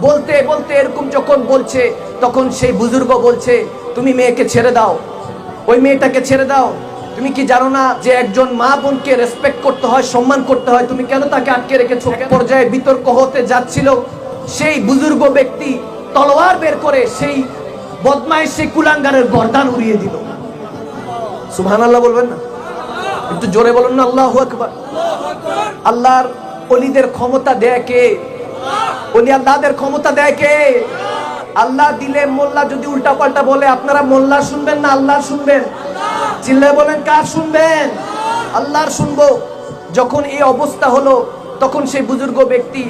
বলতে বলতে এরকম যখন বলছে, তখন সেই বুজুর্গ বলছে, তুমি মেয়েকে ছেড়ে দাও। ওই মেয়েটাকে ছেড়ে দাও। তুমি কি জানো না যে একজন মা বোনকে রেসপেক্ট করতে হয়, সম্মান করতে হয়? তুমি কেন তাকে আটকে রেখেছো? পর্যায়ে বিতর্ক হতে যাচ্ছিল। সেই বুজুর্গ ব্যক্তি তলোয়ার বের করে সেই বদমাইশ সেই কুলাঙ্গারের গর্দান উড়িয়ে দিল। সুহান আল্লাহ বলবেন না? একটু জোরে বলুন না, আল্লাহ আকবার। আল্লাহর অলিদের ক্ষমতা দেয় কে? অলি আল্লাহদের ক্ষমতা দেয় কে? আল্লাহ দিলে মোল্লা যদি উল্টা পাল্টা বলে, আপনারা মোল্লা শুনবেন না আল্লাহ শুনবেন? চিল্লে বলেন, কার শুনবেন? আল্লাহর শুনব। যখন এই অবস্থা হলো, তখন সেই বুজুর্গ ব্যক্তি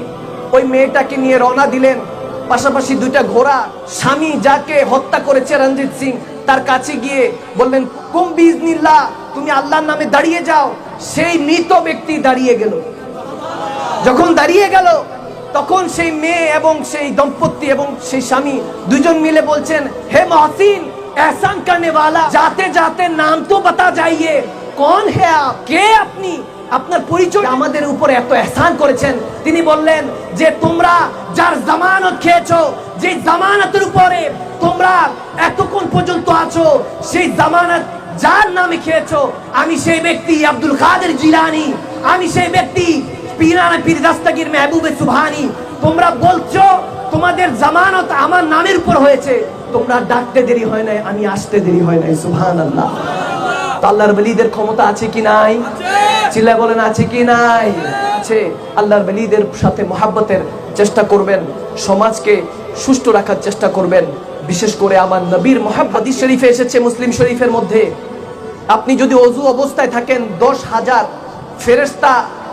ওই মেয়েটাকে নিয়ে রওনা দিলেন। পাশাপাশি দুইটা ঘোড়া, স্বামী যাকে হত্যা করেছে রঞ্জিত সিং, তার কাছে গিয়ে বললেন, কুম বিজনিল্লাহ তুমি আল্লাহর নামে দাঁড়িয়ে যাও। সেই মৃত ব্যক্তি দাঁড়িয়ে গেল। যখন দাঁড়িয়ে গেল তখন সেই মেয়ে এবং সেই দম্পতি এবং সেই স্বামী দুজন মিলে বলছেন, হে মহসিন এসান কানে যাতে যাতে নাম তো বাতা যাইয়ে, কন হে কে আপনি? আপনার পরিচয় আমাদের উপর এত এসান করেছেন। তিনি বললেন, যে তোমরা যার জামানত খেয়েছো, যে জামানতের উপরে তোমরা এতক্ষণ পর্যন্ত আছো, সেই জামানত যার নামে খেয়েছো, আমি সেই ব্যক্তি আব্দুল কাদের জিলানি, আমি সেই ব্যক্তি পীরানা পীর দাস্তাগির মেহবুবে সুবহানি, তোমরা বলছো, তোমাদের জামানত আমার নামের উপর হয়েছে। তোমরা ডাকতে দেরি হয় নাই, আমি আসতে দেরি হয় নাই সুবহান আল্লাহ আল্লাহর বলিদের ক্ষমতা আছে কি নাই? চিল্লায় বলেন, আছে কি নাই? আছে। আল্লাহর বলিদের সাথে মহাব্বতের চেষ্টা করবেন, সমাজকে সুষ্ঠু রাখার চেষ্টা করবেন। বিশেষ করে আমার নবীর মহাব্বাদি শরীফে এসেছে মুসলিম শরীফের মধ্যে। আপনি যদি অজু অবস্থায় থাকেন, দশ হাজার ফেরেস্তা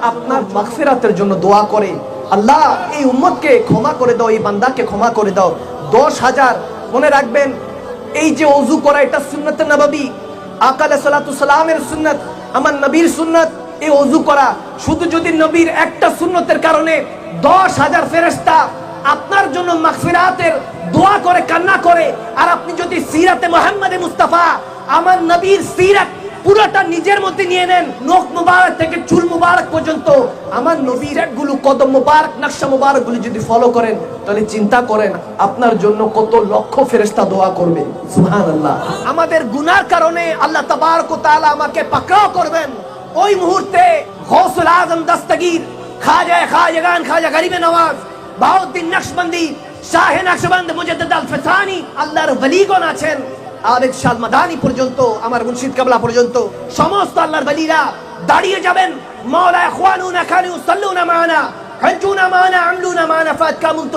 আপনার মাগফিরাতের জন্য দোয়া করে। আল্লাহ, এই উম্মতকে ক্ষমা করে দাও, এই বান্দাকে ক্ষমা করে দাও। দশ হাজার, মনে রাখবেন, এই যে অজু করা, এটা সুন্নত নবাবী। আকালে সালাতু সালামের সুন্নত, আমার নবীর সুন্নত, এই অজু করা। শুধু যদি নবীর একটা সুন্নতের কারণে দশ হাজার ফেরেস্তা আপনার জন্য মাগফিরাতের দোয়া করে, কান্না করে, আর আপনি যদি সিরাতে মোহাম্মদে মুস্তাফা, আমার নবীর সিরাত পুরোটা নিজের মধ্যে নিয়ে নেন। নখ মুবারক থেকে চুল মুবারক পর্যন্ত। আমার নবীরগুলো কদম মুবারক, নকশা মুবারকগুলো যদি ফলো করেন, তাহলে চিন্তা করেন আপনার জন্য কত লক্ষ ফেরেশতা দোয়া করবে। সুবহানাল্লাহ। আমাদের গুনার কারণে আল্লাহ তাবারক তাআলা আমাকে পাকড়াও করবেন। ওই মুহূর্তে গৌসুল আজম দস্তগীর, খাজা খাজাগান খাজা গরিবে নওয়াজ, বাউদ্দিন নকশবন্দি, শাহে নকশবন্দ মুজাদ্দিদ আল ফসানি আল্লাহর ওলিগণ আছেন। আরেক শাহ মাদানি পর্যন্ত, আমার মুর্শিদ কাবলা পর্যন্ত, সমস্ত আল্লাহর বালিরা দাঁড়িয়ে যাবেন। মাওলা কানু সাল্লুনা মানা হজ্জুনা মানা, আমলুনা মানা ফাতকামুন